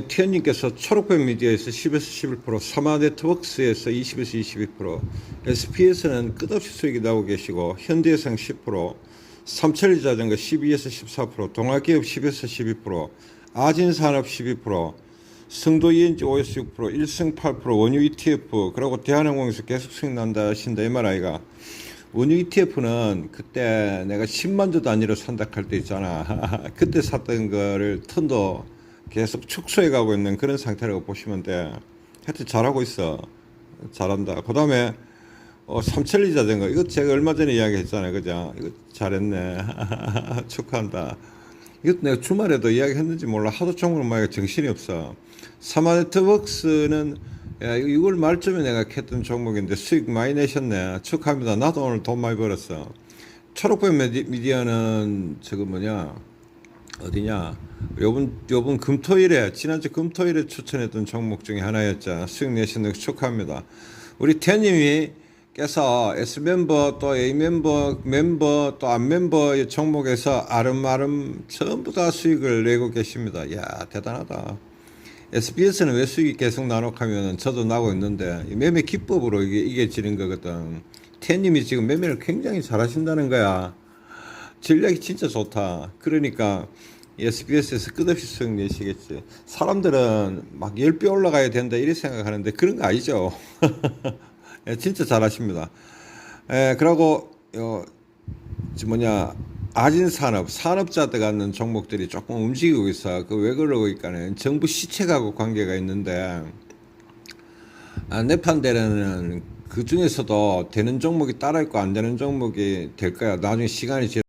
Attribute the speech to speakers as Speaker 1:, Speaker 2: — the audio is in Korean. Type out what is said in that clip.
Speaker 1: 티언님께서 초록백 미디어에서 10에서 11%, 사마 네트워크스에서 20에서 22%, SPS는 끝없이 수익이 나오고 계시고 현대해상 10%, 삼천리 자전거 12에서 14%, 동아기업 10에서 12%, 아진산업 12%, 성도 ENG OS 6%, 일승 8%, 원유 ETF, 그리고 대한항공에서 계속 수익 난다 하신다 MRI가 원유 ETF는 그때 내가 10만 주 단위로 산다 할 때 있잖아. 그때 샀던 거를 턴도 계속 축소해 가고 있는 그런 상태라고 보시면 돼. 하여튼 잘하고 있어. 잘한다. 그 다음에 어, 삼천리 자전거. 이거 제가 얼마 전에 이야기 했잖아요. 그죠? 이거 잘했네. 축하한다. 이것도 내가 주말에도 이야기 했는지 몰라. 하도 종으로 막 정신이 없어. 사마네트웍스는 야, 이거 6월 말쯤에 내가 했던 종목인데 수익 많이 내셨네. 축하합니다. 나도 오늘 돈 많이 벌었어. 미디- 미디어는 저거 뭐냐 어디냐 요번 요번 금토일에 지난주 금토일에 추천했던 종목 중에 하나였죠. 수익 내신 거 축하합니다. 우리 태님이 께서 S 멤버 또 A 멤버 멤버 또 안 멤버 종목에서 아름아름 전부 다 수익을 내고 계십니다. 야 대단하다. SBS는 왜 수익이 계속 나눠가면 저도 나고 있는데 이 매매 기법으로 이게 이게 지는 거거든. 태님이 지금 매매를 굉장히 잘하신다는 거야. 전략이 진짜 좋다. 그러니까 SBS에서 끝없이 수익 내시겠지. 사람들은 막 10배 올라가야 된다 이렇게 생각하는데 그런 거 아니죠. 예, 진짜 잘하십니다. 예, 그러고 어, 저 뭐냐 아진 산업 산업자들 갖는 종목들이 조금 움직이고 있어. 그 왜 그러고 있까는 정부 시책하고 관계가 있는데 아, 내 판대로는 그 중에서도 되는 종목이 따라 있고 안 되는 종목이 될 거야. 나중에 시간이 지